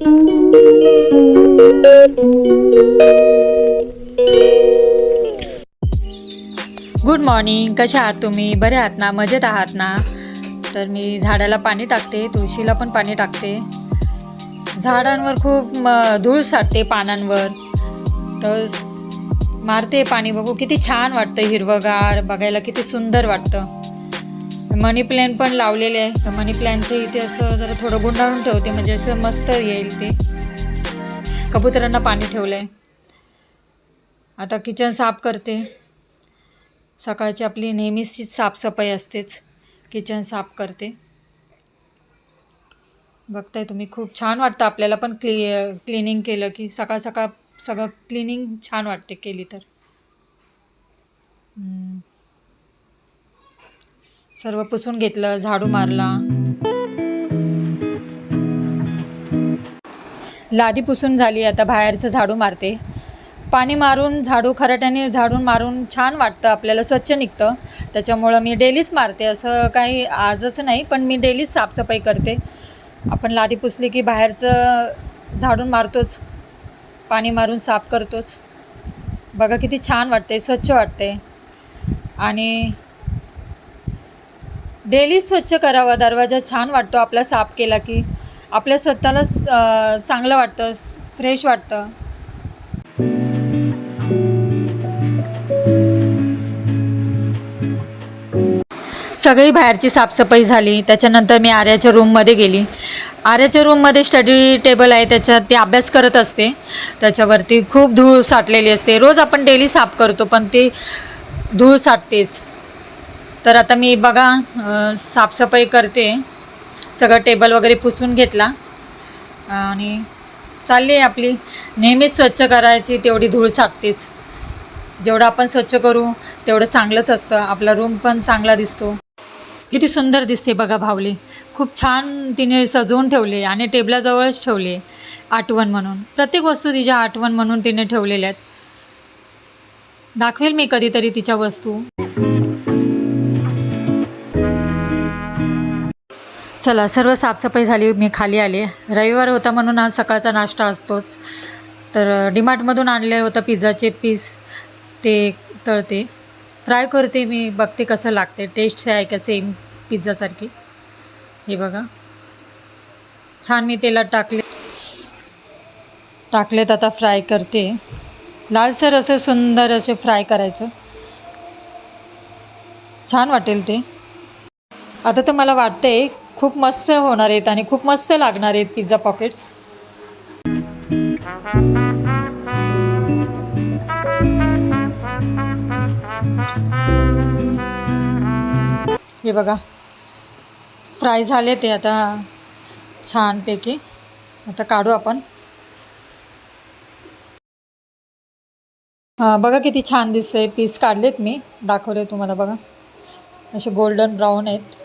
Good morning कशा आहात तुम्ही? बरे आहात ना? मजेत आहात ना? तर मी झाडाला पाणी टाकते तुळशीला पण पाणी टाकते. झाडांवर खूप म धूळ साठते पानांवर. तर मारते पाणी बघू. किती छान वाटतं हिरवंगार बघायला किती सुंदर वाटतं. मनी प्लॅन पण लावलेले आहे. तर मनी प्लॅनचे इथे असं जरा थोडं गुंडाळून ठेवते. म्हणजे असं मस्त येईल ते. कबुतरांना पाणी ठेवलं आहे आता किचन साफ करते. सकाळची आपली नेहमीची साफसफाई असतेच. किचन साफ करते. बघताय तुम्ही खूप छान वाटतं आपल्याला पण क्ली क्लिनिंग केलं की. सकाळ सकाळ सगळं क्लिनिंग छान वाटते केली तर. सर्व पुसून घेतलं झाडू मारला. लादी पुसून झाली आता बाहेरचं झाडू मारते. पाणी मारून झाडू खराट्याने झाडून मारून छान वाटतं आपल्याला स्वच्छ निघतं. त्याच्यामुळं मी डेलीच मारते असं काही आजच नाही पण मी डेलीच साफसफाई करते. आपण लादी पुसली की बाहेरचं झाडून मारतोच पाणी मारून साफ करतोच. बघा किती छान वाटते स्वच्छ वाटते आणि डेली स्वच्छ करावा दरवाजा छान वाटतो आपला साफ केला की आपल्या स्वतःला चांगलं वाटतं फ्रेश वाटतं. सगळी बाहेरची साफसफाई झाली त्याच्यानंतर मी आर्याच्या रूममध्ये गेली. आर्याच्या रूममध्ये स्टडी टेबल आहे त्याच्यात ती अभ्यास करत असते. त्याच्यावरती खूप धूळ साठलेली असते. रोज आपण डेली साफ करतो पण ती धूळ साठतेच. तर आता मी बघा साफसफाई करते. सगळं टेबल वगैरे पुसून घेतला. आणि चालली आहे आपली. नेहमीच स्वच्छ करायची तेवढी धूळ साठतेच. जेवढं आपण स्वच्छ करू तेवढं चांगलंच असतं. आपला रूम पण चांगला दिसतो. किती सुंदर दिसते बघा भावली खूप छान तिने सजवून ठेवले आणि टेबलाजवळच ठेवले आठवण म्हणून. प्रत्येक वस्तू तिच्या आठवण म्हणून तिने ठेवलेल्या आहेत. दाखवेल मी कधीतरी तिच्या वस्तू. चला सर्व साफसफाई झाली मी खाली आले. रविवार होता म्हणून आज सकाळचा नाश्ता असतोच. तर डीमार्टमधून आणले होतं पिझ्झाचे पीस. ते तळते. फ्राय करते मी बघते कसं लागते. टेस्ट आहे का सेम पिझ्झासारखी? हे बघा. छान मी तेलात टाकले. टाकलेत आता फ्राय करते. लालसर असं सुंदर असे फ्राय करायचं. छान वाटेल ते. आता तर मला वाटते खूप मस्त होणार आहेत आणि खूप मस्त लागणार आहेत पिझ्झा पॉकेट्स हे बघा. फ्राय झाले ते आता छानपैकी. आता काढू आपण. हां बघा किती छान दिसतंय. पीस काढलेत मी. दाखवले तुम्हाला बघा. असे गोल्डन ब्राऊन आहेत.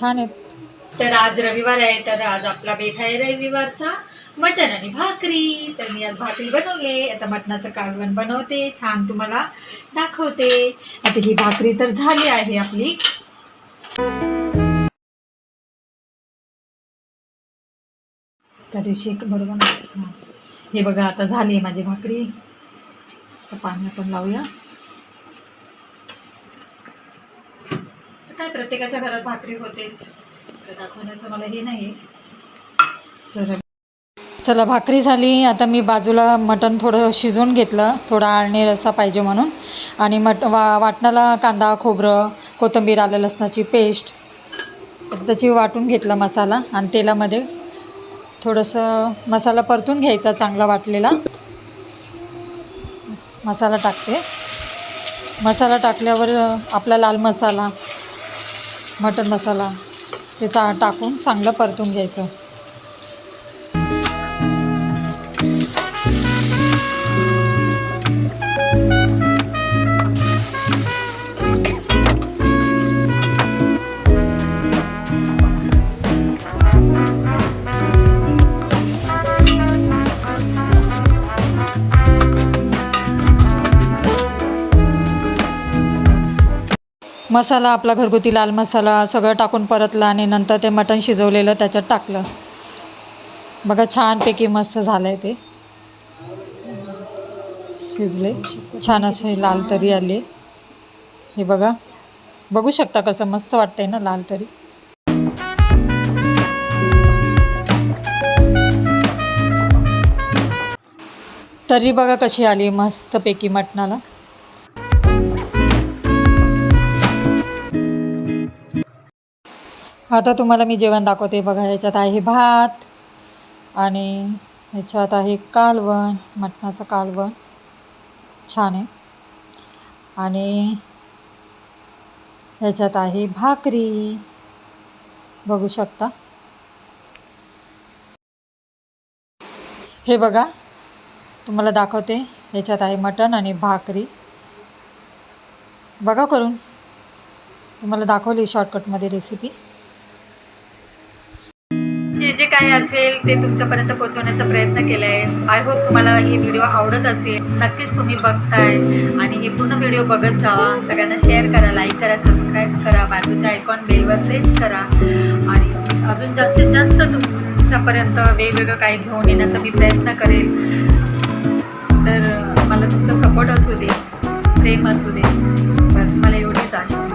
छान आहेत तर आज रविवार आहे तर आज आपला बेथ आहे रविवारचा. मटण आणि भाकरी. तर मी आज भाकरी बनवले. आता मटणाचं कालवण बनवते. छान तुम्हाला दाखवते. आता ही भाकरी तर झाली आहे आपली. तरी शेक बरोबर हे बघा आता झाली आहे माझी भाकरी. आता पाणी आपण लावूया तर काय प्रत्येकाच्या घरात भाकरी होतेच. दाखवण्याचं मला हे नाही चला. चला भाकरी झाली. आता मी बाजूला मटण थोडं शिजवून घेतलं. थोडा आळणी रस्सा पाहिजे म्हणून. आणि मट वा वाटणाला कांदा खोबरं कोथिंबीर आलं लसणाची पेस्ट. त्याची वाटून घेतला मसाला आणि तेलामध्ये थोडंसं मसाला परतून घ्यायचा चांगला वाटलेला. मसाला टाकते. मसाला टाकल्यावर आपला लाल मसाला मटन मसाला ते चा टाकून चांगलं परतून घ्यायचं. मसाला आपला घरगुती लाल मसाला सगळं टाकून परतला आणि नंतर ते मटण शिजवलेलं त्याच्यात टाकलं. बघा छानपैकी मस्त झालं आहे ते. शिजले. छान असे लाल तरी आली. हे बघा. बघू शकता कसं मस्त वाटतंय ना लाल तरी. तरी बघा कशी आली मस्तपैकी मटणाला. आता तुम्हाला मी जेवण दाखवते. बघा ह्याच्यात आहे भात आणि ह्याच्यात आहे कालवण मटणाचं कालवण. छान आहे. आणि ह्याच्यात आहे भाकरी. बघू शकता. हे बघा तुम्हाला दाखवते. ह्याच्यात आहे मटण आणि भाकरी. बघा करून. तुम्हाला दाखवली शॉर्टकटमध्ये रेसिपी काय असेल ते तुमच्यापर्यंत पोहोचवण्याचा प्रयत्न केला आहे आय होप तुम्हाला हे व्हिडिओ आवडत असेल. नक्कीच तुम्ही बघताय. आणि हे पूर्ण व्हिडिओ बघत जावा. सगळ्यांना शेअर करा लाईक करा सबस्क्राईब करा. बाजूच्या आयकॉन बेलवर प्रेस करा. आणि अजून जास्तीत जास्त तुमच्यापर्यंत वेगवेगळं काही घेऊन येण्याचा मी प्रयत्न करेल. तर मला तुमचा सपोर्ट असू दे. प्रेम असू दे. बस मला एवढीच आशा.